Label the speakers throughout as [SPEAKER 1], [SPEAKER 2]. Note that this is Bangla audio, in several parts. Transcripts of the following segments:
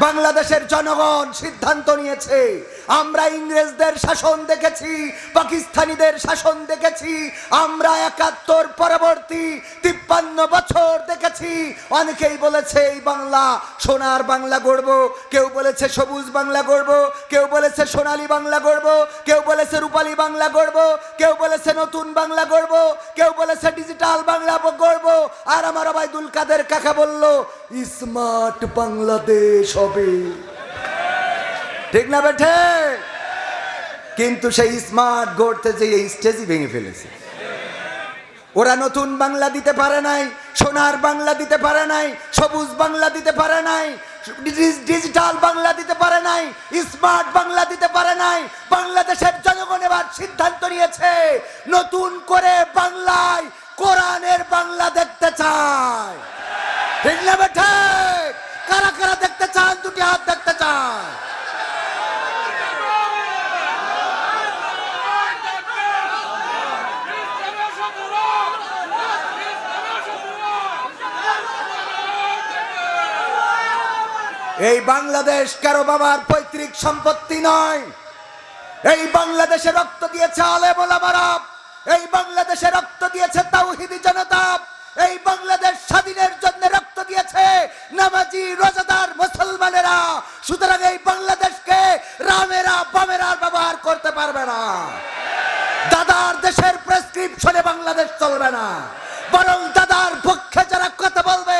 [SPEAKER 1] বাংলাদেশের জনগণ সিদ্ধান্ত নিয়েছে। আমরা ইংরেজদের শাসন দেখেছি, পাকিস্তানিদের শাসন দেখেছি, আমরা একাত্তর পরবর্তী তিপ্পান্ন বছর দেখেছি। অনেকেই বলেছে, এই বাংলা, সোনার বাংলা গড়ব। কেউ বলেছে, সবুজ বাংলা গড়ব। কেউ বলেছে, সোনালী বাংলা গড়ব। কেউ বলেছে, রূপালী বাংলা গড়ব। কেউ বলেছে, নতুন বাংলা গড়ব। কেউ বলেছে, ডিজিটাল বাংলা গড়ব। আর আমার আবাইদুল কাদের কাকা বলল স্মার্ট বাংলাদেশ হবে। ঠিক না বেঠে? কিন্তু সেই স্মার্ট গড়তে যে এই স্টেজই ভেঙে ফেলেছে। ওরা নতুন বাংলা দিতে পারে নাই, সোনার বাংলা দিতে পারে নাই, সবুজ বাংলা দিতে পারে নাই ডিজিটাল বাংলা দিতে পারে নাই, স্মার্ট বাংলা দিতে পারে নাই, বাংলাদেশের জনগণ এবার সিদ্ধান্ত নিয়েছে, নতুন করে বাংলায় কোরআনের বাংলা দেখতে চায়। বেঠে। কারা কারা দেখতে চান? দুটি হাত দেখতে চায় এই বাংলাদেশ কারও বাবার পৈতৃক সম্পত্তি নয়? এই বাংলাদেশে রক্ত দিয়েছে আলেম ওলামারা এই বাংলাদেশে রক্ত দিয়েছে তাওহিদি জনতা। এই বাংলাদেশ স্বাধীনের জন্য রক্ত দিয়েছে নামাজি রোজাদার মুসলমানেরা, সুতরাং এই বাংলাদেশকে রামেরা, বামেরা ব্যবহার করতে পারবে না। দাদার দেশের প্রেসক্রিপশনে বাংলাদেশ চলবে না। বরং দাদার পক্ষে যারা কথা বলবে,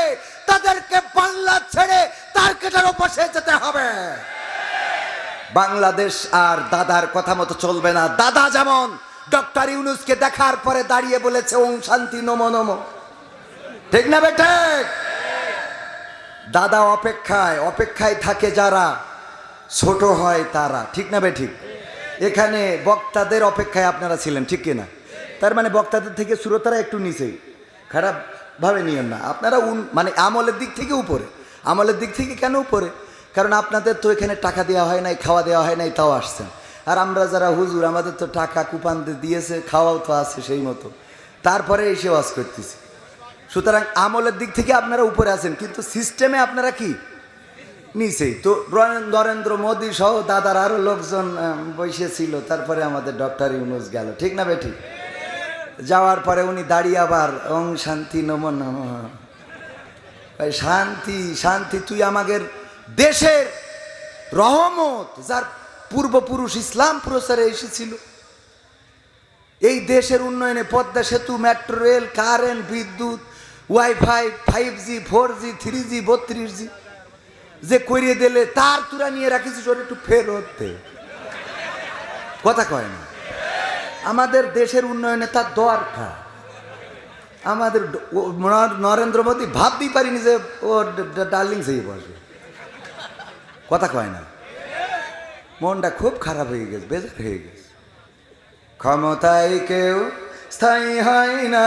[SPEAKER 1] তাদেরকে বাংলা ছেড়ে তার কেটার বসে যেতে হবে। বাংলাদেশ আর দাদার কথা মতো চলবে না। দাদা যেমন ডক্টর ইউনুসকে দেখার পরে দাঁড়িয়ে বলেছে ওং শান্তি, নম নম। ঠিক না বেটে দাদা অপেক্ষায় অপেক্ষায় থাকে যারা, ছোট হয় তারা। ঠিক না ভাই ঠিক? এখানে বক্তাদের অপেক্ষায় আপনারা ছিলেন, ঠিক কিনা? তার মানে বক্তাদের থেকে শ্রোতারা একটু নিচেই। খারাপ ভাবে নিয়েন না। আপনারা উন- মানে আমলের দিক থেকে উপরে। আমলের দিক থেকে কেন উপরে? কারণ আপনাদের তো এখানে টাকা দেওয়া হয় নাই, খাওয়া দেওয়া হয় নাই, তাও আসছেন। আর আমরা যারা হুজুর, আমাদের তো টাকা কুপান দিয়েছে, খাওয়াও তো আছে সেই মতো। তারপরে এসে ওয়াজ করতেছি। সুতরাং আমলের দিক থেকে আপনারা উপরে আছেন, কিন্তু সিস্টেমে আপনারা কি? নিচেই তো নরেন্দ্র মোদী সহ দাদার আরও লোকজন বসেছিল, তারপরে আমাদের ডক্টর ইউনুস গেল। ঠিক না বেটি? যাওয়ার পরে উনি দাঁড়িয়ে আবার, ওং শান্তি নম নম। শান্তি শান্তি, তুই আমাদের দেশের রহমত, যার পূর্বপুরুষ ইসলাম প্রচারে এসেছিল। এই দেশের উন্নয়নে পদ্মা সেতু, মেট্রো রেল, কারেন্ট, বিদ্যুৎ wifi, five G, four G, three G, বত্রিশ জি। যে করিয়ে দিলে তার তুরা নিয়ে রাখিস, ওর একটু ফেরত কথা কয় না। আমাদের দেশের উন্নয়নে তার দরকার। আমাদের ও নরেন্দ্র মোদী ভাবতেই পারিনি যে ওর ডার্লিং সেই বসবে কথা কয় না। মনটা খুব খারাপ হয়ে গেছে, বেজার হয়ে গেছে। ক্ষমতায় কেউ স্থায়ী হয় না।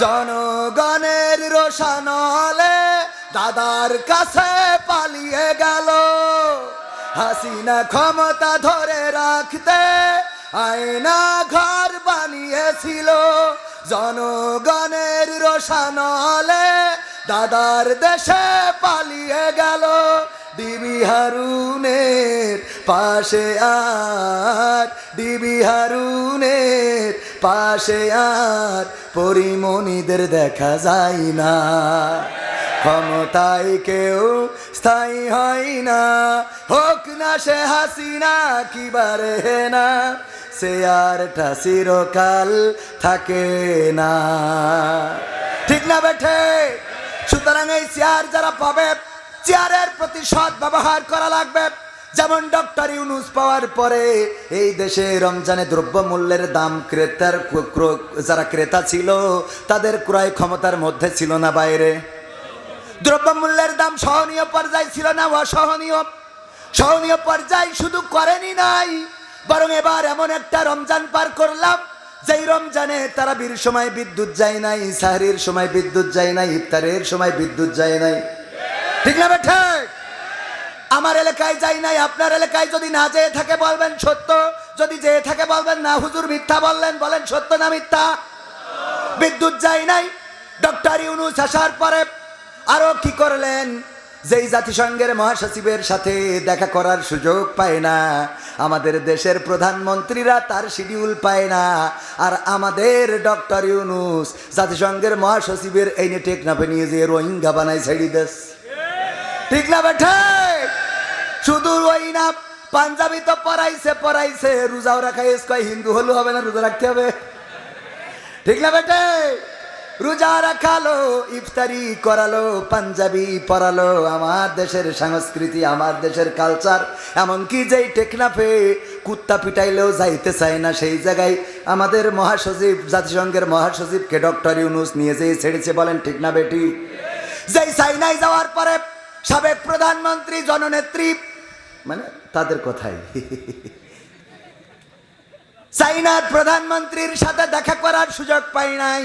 [SPEAKER 1] জনগণের রোশানলে দাদার কাছে পালিয়ে গেল। হাসিনা ক্ষমতা ধরে রাখতে আয়না ঘর বানিয়েছিল। জনগণের রোশানলে দাদার দেশে পালিয়ে গেল। ডিবি হারুনের পাশে আর, ডিবি হারুনের পাশে আর পরিমণিদের দেখা যায় না। ক্ষমতায় কেউ স্থায়ী হয় না। হোক না সে হাসিনা কিবারে না। সে চেয়ারটা চিরকাল থাকে না। ঠিক না বেঠে? সুতরাং এই চেয়ার যারা পাবে, চেয়ারের প্রতি সৎ ব্যবহার করা লাগবে। যেমন ডক্টর ইউনুস পাওয়ার পরে এই দেশে রমজানে দ্রব্য মূল্যের দাম ক্রেতার ক্র- ক্র- যারা ক্রেতা ছিল, তাদের ক্রয় ক্ষমতার মধ্যে ছিল না বাইরে। দ্রব্যমূল্যের দাম সহনীয় পর্যায়ে ছিল না, অসহনীয়। সহনীয় পর্যায় শুধু করেনি নাই, বরং এবার এমন একটা রমজান পার করলাম, যেই রমজানে তারা বীর সময় বিদ্যুৎ যায় নাই, সাহরির সময় বিদ্যুৎ যায় নাই, ইফতারের সময় বিদ্যুৎ যায় নাই। ঠিক না বেঠে আমার এলাকায় যাই নাই, আপনার এলাকায় যদি না যেয়ে থাকে বলবেন সত্য। যদি যেয়ে থাকে বলবেন না, হুজুর মিথ্যা বললেন, বলেন সত্য না মিথ্যা? বিদ্যুৎ যাই নাই, ডক্টর ইউনুস আসার পরে আরও কি করলেন? যেই জাতিসংঘের মহাসচিবের সাথে দেখা করার সুযোগ পায় না, আমাদের দেশের প্রধানমন্ত্রীরা তার শিডিউল পায় না, আর আমাদের ডক্টর ইউনুস জাতিসংঘের মহাসচিবের এই নিয়ে টেকনাফে নিয়ে যে রোহিঙ্গা বানাই ছেড়ি দেশ। ঠিক না বেঠে? শুধু ওই না, পাঞ্জাবি তো পড়াইছে পড়াইছে রোজাও রাখা কয়, হিন্দু হলো হবে না, রোজা রাখতে হবে। ঠিক না বেটে? রোজা রাখালো, ইফতারি করালো, পাঞ্জাবি পরালো। আমার দেশের সংস্কৃতি, আমার দেশের কালচার এমনকি যেই টেকনাফে কুত্তা পিটাইলেও যাইতে চায় না, সেই জায়গায় আমাদের মহাসচিব, জাতিসংঘের মহাসচিবকে ডক্টর ইউনুস নিয়ে যেয়ে ছেড়েছে বলেন, ঠিক না বেটি? যেই চাইনায় যাওয়ার পরে সাবেক প্রধানমন্ত্রী, জননেত্রী মানে তাদের কথাই। চাইনার প্রধানমন্ত্রীর সাথে দেখা করার সুযোগ পাই নাই।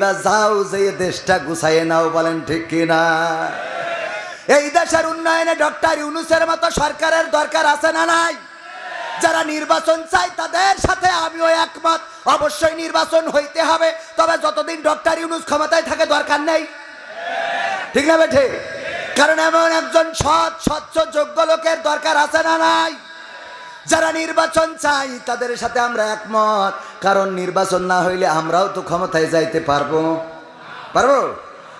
[SPEAKER 1] এইবার যাও যে দেশটা গুছাইয়ে নাও, বলেন ঠিক কিনা? এই দেশের উন্নয়নে ডক্টর ইউনুসের মতো সরকারের দরকার আছে না নাই? যারা নির্বাচন চায় তাদের সাথে আমিও একমত। অবশ্যই নির্বাচন হইতে হবে, তবে যতদিন ডক্টর ইউনুস ক্ষমতায় থাকে দরকার নেই। ঠিক না বেঠে? কারণ এমন একজন সৎ, স্বচ্ছ, যোগ্য লোকের দরকার আছে না নাই? যারা নির্বাচন চাই, তাদের সাথে আমরা একমত। কারণ নির্বাচন না হইলে আমরাও তো ক্ষমতায় যাইতে পারব। পারব?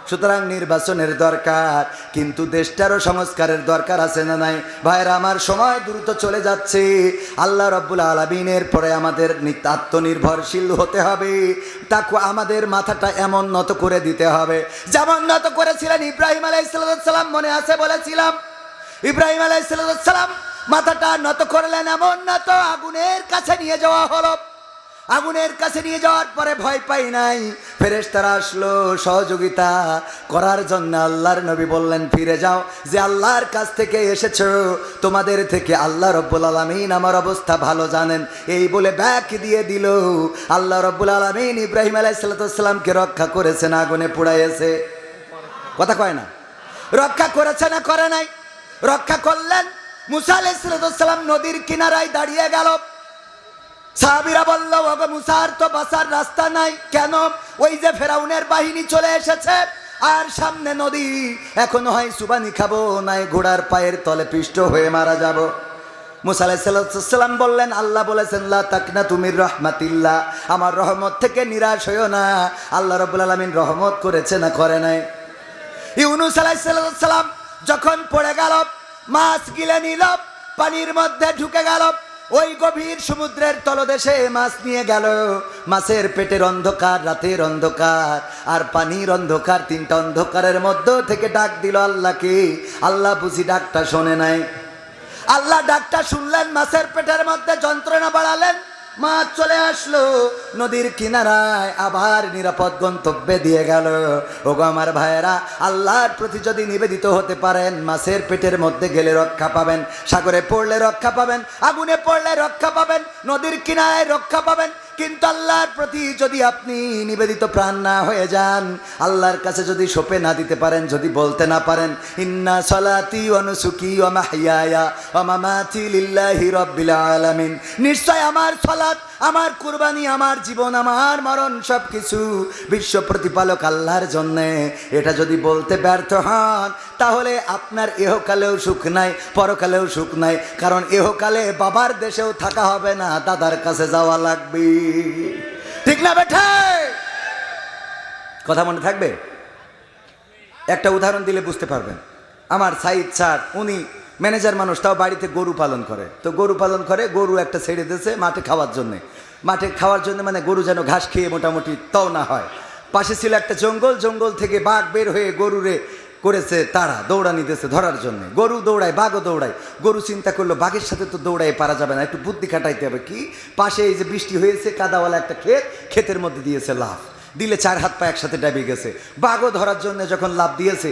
[SPEAKER 1] সুতরাং নির্বাচনের দরকার। কিন্তু দেশটারও সংস্কারের দরকার আছে না নাই? ভাইরা আমার সময় দ্রুত চলে যাচ্ছে। আল্লাহ রব্বুল আলমিনের পরে আমাদের আত্মনির্ভরশীল হতে হবে। তাকে আমাদের মাথাটা এমন নত করে দিতে হবে। যেমন নত করেছিলেন ইব্রাহিম আলাইসালাম মনে আছে বলেছিলাম? ইব্রাহিম আলাইসালাম মাথাটা নত করলেন এমন নত, আগুনের কাছে নিয়ে যাওয়া হলো। আগুনের কাছে নিয়ে যাওয়ার পরে ভয় পাই নাই। ফেরেশতারা আসলো সহযোগিতা করার জন্য। আল্লাহর নবী বললেন, ফিরে যাও, যে আল্লাহর কাছ থেকে এসেছ, তোমাদের থেকে আল্লাহ রব্বুল আলমিন আমার অবস্থা ভালো জানেন। এই বলে ব্যাক দিয়ে দিল। আল্লাহ রব্বুল আলমিন ইব্রাহিম আলাইসাল্লামকে রক্ষা করেছেন আগুনে পুড়াইয়েছে। কথা কয় না? রক্ষা করেছে না, করে নাই। রক্ষা করলেন মুসা আলাইসালাম নদীর কিনারায় দাঁড়িয়ে গেল। সাহাবিরা বলল মুসার তো বাসার রাস্তা নাই। কেন? ওই যে ফেরাউনের বাহিনী চলে এসেছে। আর সামনে নদী। এখন হয় সুবানি খাব, নাই ঘোড়ার পায়ের তলে পিষ্ট হয়ে মারা যাব। মুসা আলাইসাল্লাম বললেন, আল্লাহ বলেছেন, লা তাকনা তুমির রহমাতিল্লাহ। আমার রহমত থেকে নিরাশ হইও না। আল্লাহ রবুল আলমিন রহমত করেছে না করে নাই? ইউনুস আলাইসাল্লাম যখন পড়ে গেল মাছ গিলে নিল পানির মধ্যে ঢুকে গেল। ওই গভীর সমুদ্রের তলদেশে মাছ নিয়ে গেল। মাছের পেটের অন্ধকার, রাতের অন্ধকার, আর পানির অন্ধকার, তিনটা অন্ধকারের মধ্য থেকে ডাক দিল আল্লাহকে। আল্লাহ বুঝি ডাকটা শোনে নাই। আল্লাহ ডাকটা শুনলেন, মাছের পেটের মধ্যে যন্ত্রণা বাড়ালেন। মাছ চলে আসলো, নদীর কিনারায় আবার নিরাপদ গন্তব্যে দিয়ে গেল। ওগো আমার ভাইয়েরা, আল্লাহর প্রতি যদি নিবেদিত হতে পারেন, মাছের পেটের মধ্যে গেলে রক্ষা পাবেন, সাগরে পড়লে রক্ষা পাবেন, আগুনে পড়লে রক্ষা পাবেন, নদীর কিনারায় রক্ষা পাবেন কিন্তু আল্লাহর প্রতি যদি আপনি নিবেদিত প্রাণ না হয়ে যান, আল্লাহর কাছে যদি সোপে না দিতে পারেন, যদি বলতে না পারেন, ইন্না সলাতি অনুসুকি ও মাহিয়ায়া ও মামাতি লিল্লাহি রব্বিল আলামিন, নিশ্চয় আমার সলাত আমার কুরবানি, আমার জীবন, আমার মরণ সব কিছু বিশ্ব প্রতিপালক আল্লাহর জন্যে। এটা যদি বলতে ব্যর্থ হন, তাহলে আপনার এহকালেও সুখ নাই, পরকালেও সুখ নাই, কারণ এহকালে বাবার দেশেও থাকা হবে না, দাদার কাছে যাওয়া লাগবে। ঠিক না বেঠে? কথা মনে থাকবে? একটা উদাহরণ দিলে বুঝতে পারবেন। আমার সাইদ স্যার, উনি ম্যানেজার মানুষ, তাও বাড়িতে গরু পালন করে। তো গরু পালন করে, গরু একটা ছেড়ে দিয়েছে মাঠে খাওয়ার জন্যে। মাঠে খাওয়ার জন্য মানে গরু যেন ঘাস খেয়ে মোটামুটি তাও না হয়। পাশে ছিল একটা জঙ্গল জঙ্গল থেকে বাঘ বের হয়ে গরুরে করেছে তারা দৌড়ানি দিয়েছে ধরার জন্য। গরু দৌড়ায়, বাঘও দৌড়ায়। গরু চিন্তা করল, বাঘের সাথে তো দৌড়ায় পারা যাবে না, একটু বুদ্ধি খাটাইতে হবে কি? পাশে এই যে বৃষ্টি হয়েছে, কাদাওয়ালা একটা ক্ষেত, ক্ষেতের মধ্যে দিয়েছে লাভ দিলে চার হাত পা একসাথে ডাবে গেছে। বাঘও ধরার জন্য যখন লাভ দিয়েছে